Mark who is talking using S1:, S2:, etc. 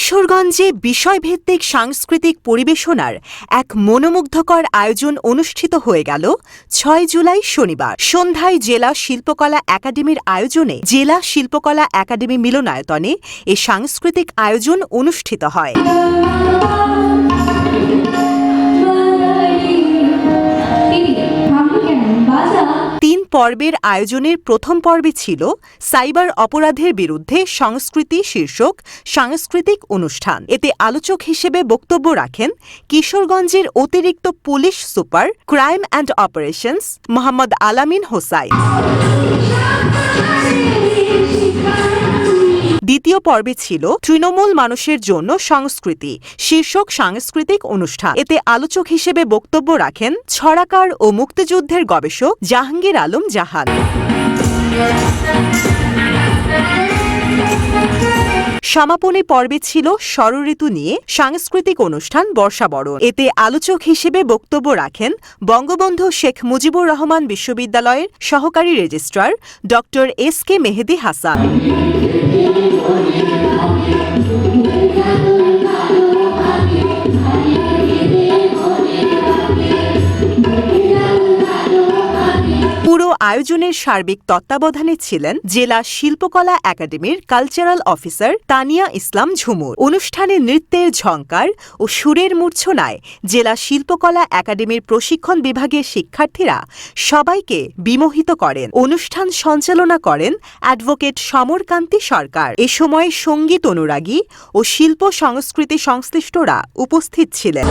S1: কিশোরগঞ্জে বিষয়ভিত্তিক সাংস্কৃতিক পরিবেশনার এক মনোমুগ্ধকর আয়োজন অনুষ্ঠিত হয়ে গেল ছয় জুলাই শনিবার। সন্ধ্যায় জেলা শিল্পকলা একাডেমির আয়োজনে জেলা শিল্পকলা একাডেমি মিলনায়তনে এ সাংস্কৃতিক আয়োজন অনুষ্ঠিত হয়। পর্বের আয়োজনের প্রথম পর্বে ছিল সাইবার অপরাধের বিরুদ্ধে সংস্কৃতি শীর্ষক সাংস্কৃতিক অনুষ্ঠান। এতে আলোচক হিসেবে বক্তব্য রাখেন কিশোরগঞ্জের অতিরিক্ত police super, crime and operations, Mohammad Alamin Hossain দ্বিতীয় পর্বে ছিল তৃণমূল মানুষের জন্য সংস্কৃতি, শীর্ষক সাংস্কৃতিক অনুষ্ঠান। এতে আলোচক হিসেবে বক্তব্য রাখেন ছড়াকার ও মুক্তিযুদ্ধের গবেষক জাহাঙ্গীর আলম জাহান। সমাপনী পর্বে ছিল ষড়ঋতু নিয়ে সাংস্কৃতিক অনুষ্ঠান বর্ষাবরণ। এতে আলোচক হিসেবে বক্তব্য রাখেন বঙ্গবন্ধু শেখ মুজিবুর রহমান বিশ্ববিদ্যালয়ের সহকারী রেজিস্ট্রার ড এস কে মেহেদি হাসান। আয়োজনের সার্বিক তত্ত্বাবধানে ছিলেন জেলা শিল্পকলা একাডেমির কালচারাল অফিসার তানিয়া ইসলাম ঝুমুর। অনুষ্ঠানে নৃত্যের ঝঙ্কার ও সুরের মূর্ছনায় জেলা শিল্পকলা একাডেমির প্রশিক্ষণ বিভাগের শিক্ষার্থীরা সবাইকে বিমোহিত করেন। অনুষ্ঠান সঞ্চালনা করেন অ্যাডভোকেট সমরকান্তি সরকার। এ সময় সংগীত অনুরাগী ও শিল্প সংস্কৃতি সংশ্লিষ্টরা উপস্থিত ছিলেন।